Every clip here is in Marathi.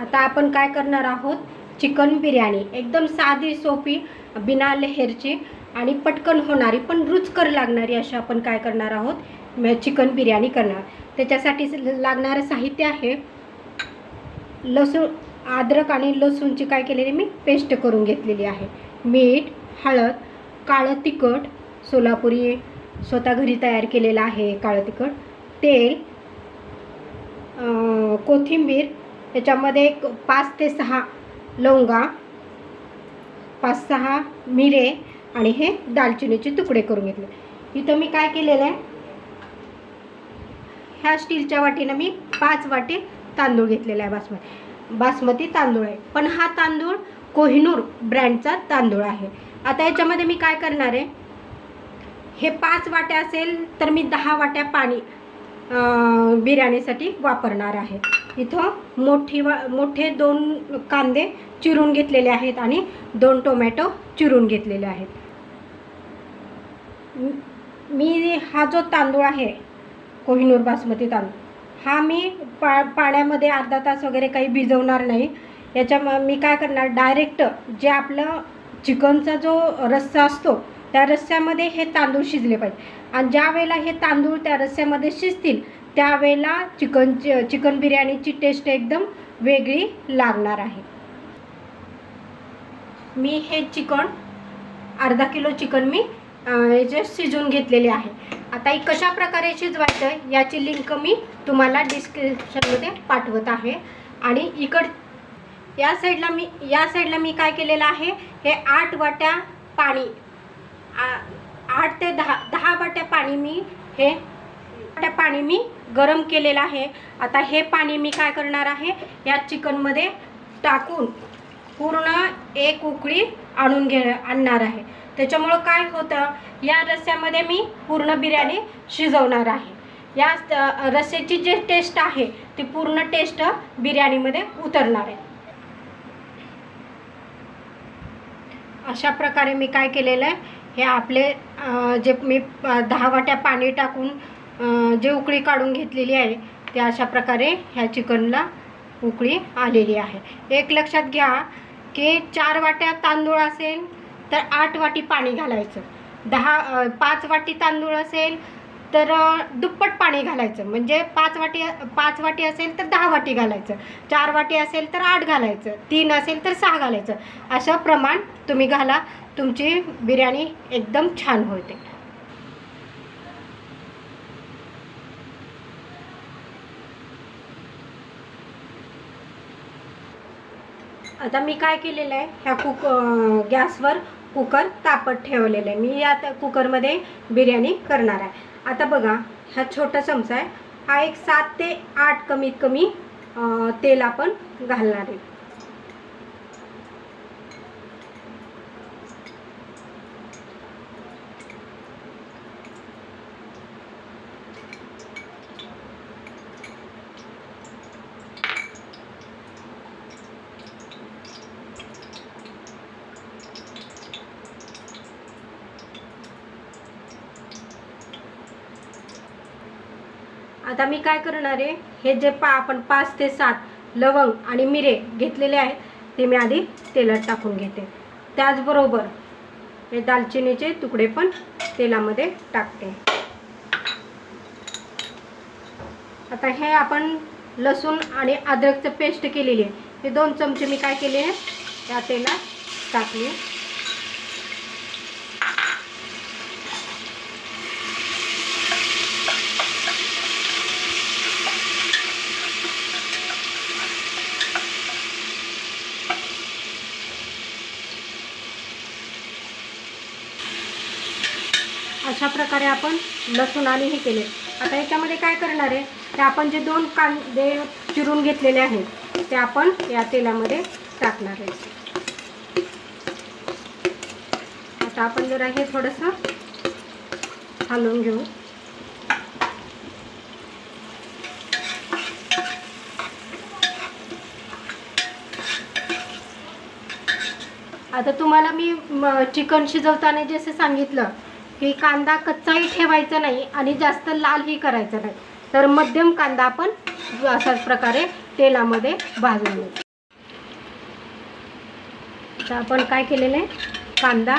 आता आपण काय करणार आहोत? चिकन बिर्याणी. एकदम साधी सोपी बिना लेहरची आणि पटकन होणारी पण रुचकर लागणारी अशी आपण काय करणार आहोत? चिकन बिर्याणी करणार. त्याच्यासाठी लागणारं साहित्य आहे लसूण अद्रक आणि लसूणची काय केलेली मी? पेस्ट करून घेतलेली आहे. मीठ हळद काळं तिखट सोलापुरी स्वतः घरी तयार केलेलं आहे काळं तिखट तेल कोथिंबीर त्याच्यामध्ये एक पाच ते सहा लवंगा पाच सहा मिरे आणि हे दालचिनीचे तुकडे करून घेतले. इथं मी काय केलेलं आहे? ह्या स्टीलच्या वाटीनं मी पाच वाटी तांदूळ घेतलेला आहे बासमती बासमती तांदूळ आहे. पण हा तांदूळ कोहिनूर ब्रँडचा तांदूळ आहे. आता याच्यामध्ये मी काय करणार आहे? हे पाच वाट्या असेल तर मी दहा वाट्या पाणी बिर्याणीसाठी वापरणार आहे. इथं मोठी वा मोठे दोन कांदे चिरून घेतलेले आहेत आणि दोन टोमॅटो चिरून घेतलेले आहेत. मी हा जो तांदूळ आहे कोहिनूर बासमती तांदूळ हा मी पा पाण्यामध्ये अर्धा तास वगैरे काही भिजवणार नाही. याच्या मी काय करणार डायरेक्ट जे आपलं चिकनचा जो रस्सा असतो त्या रस्स्यामध्ये हे तांदूळ शिजले पाहिजे. आणि ज्या वेळेला हे तांदूळ त्या रस्स्यामध्ये शिजतील त्यावेळेला चिकन चिकन बिर्याणीची टेस्ट एकदम वेगळी लागणार आहे. मी हे चिकन अर्धा किलो चिकन मी याचे शिजवून घेतलेले आहे. आता हे कशा प्रकारे शिजवायचं आहे याची लिंक मी तुम्हाला डिस्क्रिप्शनमध्ये पाठवत आहे. आणि इकड या साईडला मी या साईडला मी काय केलेलं आहे हे आठ वाट्या पाणी आ- आठ ते दहा दहा वाट्या पाणी मी हे पाणी मी गरम केलेलं आहे. आता हे पाणी मी काय करणार आहे? या चिकनमध्ये टाकून पूर्ण एक उकळी आणून घे आणणार आहे. त्याच्यामुळं काय होतं? या रस्स्यामध्ये मी पूर्ण बिर्याणी शिजवणार आहे. या रस्स्याची जी टेस्ट आहे ती पूर्ण टेस्ट बिर्याणीमध्ये उतरणार आहे. अशा प्रकारे मी काय केलेलं आहे? हे आपले जे मी दहा वाट्या पाणी टाकून जे उकळी काढून घेतलेली आहे ते अशा प्रकारे ह्या चिकनला उकळी आलेली आहे. एक लक्षात घ्या की चार वाट्या तांदूळ असेल तर आठ वाटी पाणी घालायचं. दहा पाच वाटी तांदूळ असेल तर दुप्पट पाणी घालायचं. म्हणजे पाच वाटी पाच वाटी असेल तर दहा वाटी घालायचं. चार वाटी असेल तर आठ घालायचं. तीन असेल तर सहा घालायचं. असं प्रमाण तुम्ही घाला. तुमची बिर्याणी एकदम छान होते. आता मी काय केलेलं आहे? ह्या कुक गॅसवर कुकर तापत ठेवलेलं आहे. मी या कुकरमध्ये बिर्याणी करणार आहे. आता बघा हा छोटा चमचा आहे. हा एक सात ते आठ कमीत कमी तेल आपण घालणार आहे. आता मी काय करणार आहे? हे जे पा आपण पाच ते सात लवंग आणि मिरे घेतलेले आहेत ते मी आधी तेलात टाकून घेते. त्याचबरोबर हे दालचिनीचे तुकडे पण तेलामध्ये टाकते. आता हे आपण लसूण आणि अद्रकचं पेस्ट केलेली आहे. हे दोन चमचे मी काय केले आहे? त्या तेलात टाकले. अशा प्रकारे आपण लसूण आणि हे केले. आता याच्यामध्ये काय करणार आहे? ते आपण जे दोन कांदे चिरून घेतलेले आहेत ते आपण या तेलामध्ये टाकणार आहे. आता आपण जरा हे थोडंसं हलवून घेऊ. आता तुम्हाला मी चिकन शिजवताना जसं सांगितलं की कांदा कच्चाही ठेवायचा नाही आणि जास्त लालही करायचा नाही. तर मध्यम कांदा आपण अशाच प्रकारे तेलामध्ये भाजून घेऊ. तर आपण काय केलेलं आहे? कांदा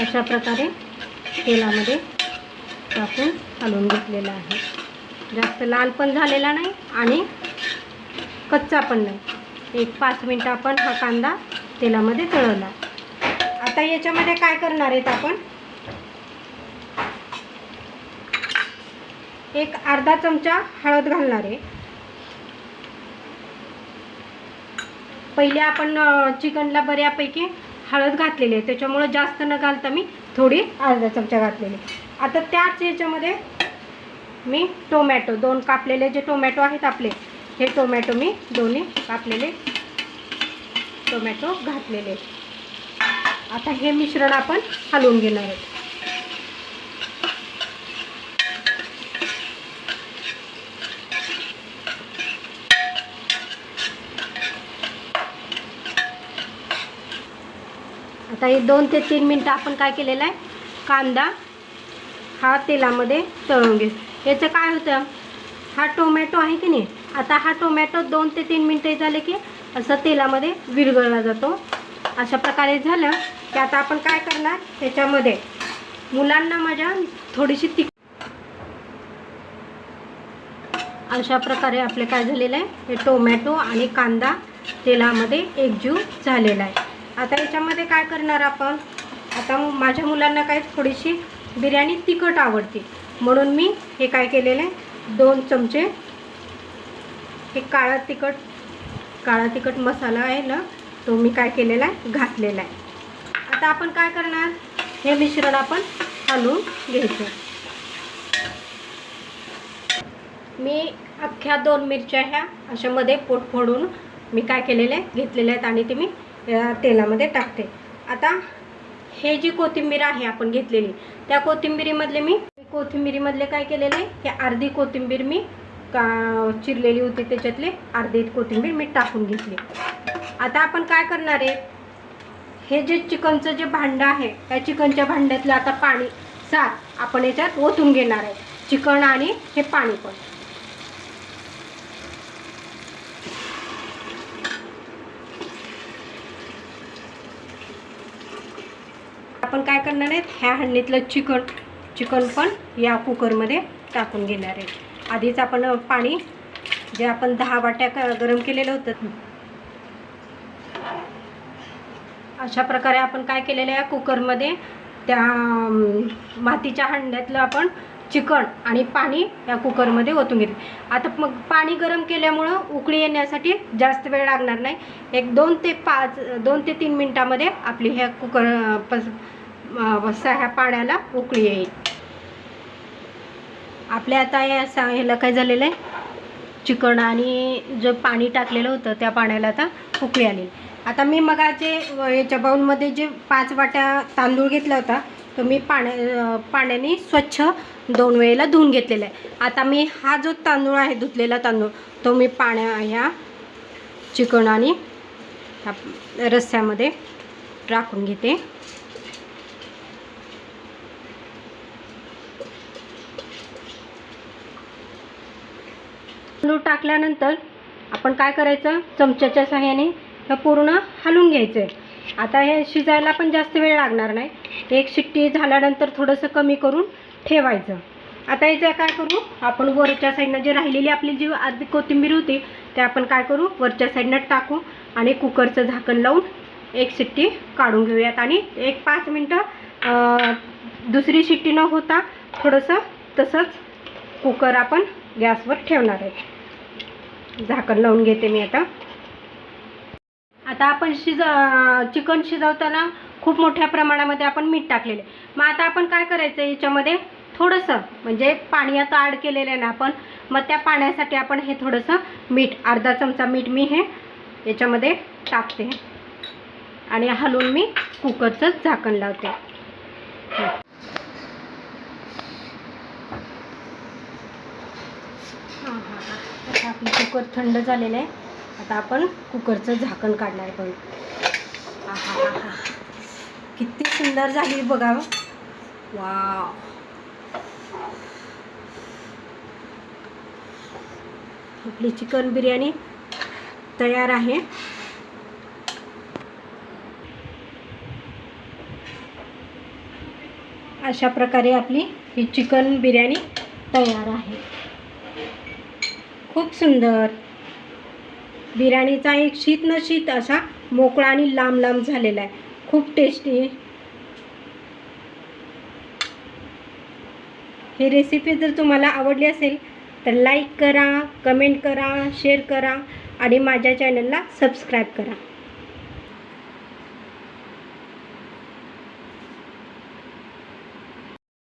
अशा प्रकारे तेलामध्ये टाकून हलवून घेतलेला आहे. जास्त लाल पण झालेला नाही आणि कच्चा पण नाही. एक पाच मिनटं आपण हा कांदा तेलामध्ये तळवला आता याच्यामध्ये काय करणार आहेत आपण? एक अर्धा चमचा हळद घालणार आहे. पहिले आपण चिकनला बऱ्यापैकी हळद घातलेली आहे. त्याच्यामुळं जास्त न घालता मी थोडी अर्धा चमचा घातलेली आता त्याच याच्यामध्ये मी टोमॅटो दोन कापलेले जे टोमॅटो आहेत आपले हे टोमॅटो मी दोन्ही कापलेले टोमॅटो घातलेले आता हे मिश्रण आपण हलवून घेणार आहोत. आता हे दोन ते तीन मिनटं आपण काय केलेलं आहे? कांदा हा तेलामध्ये तळून घे याचं काय होतं? हा टोमॅटो आहे की नाही? आता हा टोमॅटो दोन ते तीन मिनटं झाले की असं तेलामध्ये विरघळला जातो. अशा प्रकारे झालं की आता आपण काय करणार? त्याच्यामध्ये मुलांना माझ्या थोडीशी तिख अशा प्रकारे आपले काय झालेलं आहे? हे टोमॅटो आणि कांदा तेलामध्ये एकजीव झालेला आहे. आता याच्यामध्ये काय करणार आपण? आता माझ्या मुलांना काय थोडीशी बिर्याणी तिखट आवडते. म्हणून मी हे काय केलेलं? आहे दोन चमचे हे काळा तिखट काळा तिखट मसाला आहे ना तो मी काय केलेला आहे? घातलेला आहे. आता आपण काय करणार? हे मिश्रण आपण हलवून घ्यायचं. मी अख्ख्या दोन मिरच्या ह्या अशामध्ये पोट फोडून मी काय केलेले? आहे घेतलेले आहेत आणि ते मी या तेलामध्ये टाकते. आता हे जी कोथिंबीर आहे आपण घेतलेली त्या कोथिंबीरीमधले मी कोथिंबीरीमधले काय केलेले आहे हे अर्धी कोथिंबीर मी का चिरलेली होती त्याच्यातले अर्धी कोथिंबीर मी टाकून घेतली. आता आपण काय करणार आहे हे जे चिकनचं जे भांडं आहे त्या चिकनच्या भांड्यातलं आता पाणी सात आपण याच्यात ओतून घेणार आहे. चिकन आणि हे पाणी पण. आपण काय करणार आहेत? ह्या हंडीतलं चिकन चिकन पण या कुकरमध्ये टाकून घेणार आहे आधीच आपण पाणी जे आपण दहा वाट्या क- गरम केलेलं होतं. अशा प्रकारे आपण काय केलेलं आहे? कुकरमध्ये त्या मातीच्या हंड्यातलं आपण चिकन आणि पाणी या कुकरमध्ये ओतून घेतले. आता मग पाणी गरम केल्यामुळं उकळी येण्यासाठी जास्त वेळ लागणार नाही. एक दोन ते पाच दोन ते तीन मिनटामध्ये आपली ह्या कुकर पस ह्या पाण्याला उकळी येईल. आपल्या आता या सा ह्याला काय झालेलं आहे? चिकन आणि जे पाणी टाकलेलं होतं त्या पाण्याला आता उकळी आली. आता मी मगाचे याच्या बाऊलमध्ये जे पाच वाट्या तांदूळ घेतला होता तो मी पाण्या पाण्याने स्वच्छ दोन वेळेला धुवून घेतलेला आहे. आता मी हा जो तांदूळ आहे धुतलेला तांदूळ तो मी पाण्या ह्या चिकन आणि रस्स्यामध्ये टाकून घेते. तांदूळ टाकल्यानंतर आपण काय करायचं? चमच्याच्या सहाय्याने हे पूर्ण हलवून घ्यायचं. आहे आता हे शिजायला पण जास्त वेळ लागणार नाही. एक शिट्टी झाल्यानंतर थोडंसं कमी करून ठेवायचं. आता याचं काय करू? आपण वरच्या साईडनं जे राहिलेली आपली जी अर्धी कोथिंबीर होती ते आपण काय करू? वरच्या साईडनं टाकू आणि कुकरचं झाकण लावून एक शिट्टी काढून घेऊयात. आणि एक पाच मिनटं दुसरी शिट्टी न होता थोडंसं तसंच कुकर आपण गॅसवर ठेवणार आहे. झाकण लावून घेते मी आता. आता आपण शिज चिकन शिजवताना खूप मोठ्या प्रमाणामध्ये आपण मीठ टाकलेले मग आता आपण काय करायचं याच्यामध्ये? थोडंसं म्हणजे पाणी आता ॲड केलेलं आहे ना आपण मग त्या पाण्यासाठी आपण हे थोडंसं मीठ अर्धा चमचा मीठ मी हे याच्यामध्ये टाकते. आणि हलवून मी कुकरचं झाकण लावते. हां हां हां. आता आपलं कुकर थंड झालेलं आहे. आता आपण कुकरचं झाकण काढणार पण किती सुंदर झाली बघा हो. वा आपली चिकन बिर्याणी तयार आहे. अशा प्रकारे आपली ही चिकन बिर्याणी तयार आहे. खूप सुंदर. बिर्याणीचा एक शीत न शीत असा मोकळा आणि लांब लांब झालेला आहे. खूप टेस्टी ही रेसिपी जर तुम्हाला आवडली असेल तर लाईक करा कमेंट करा शेअर करा आणि माझ्या चॅनलला सबस्क्राईब करा.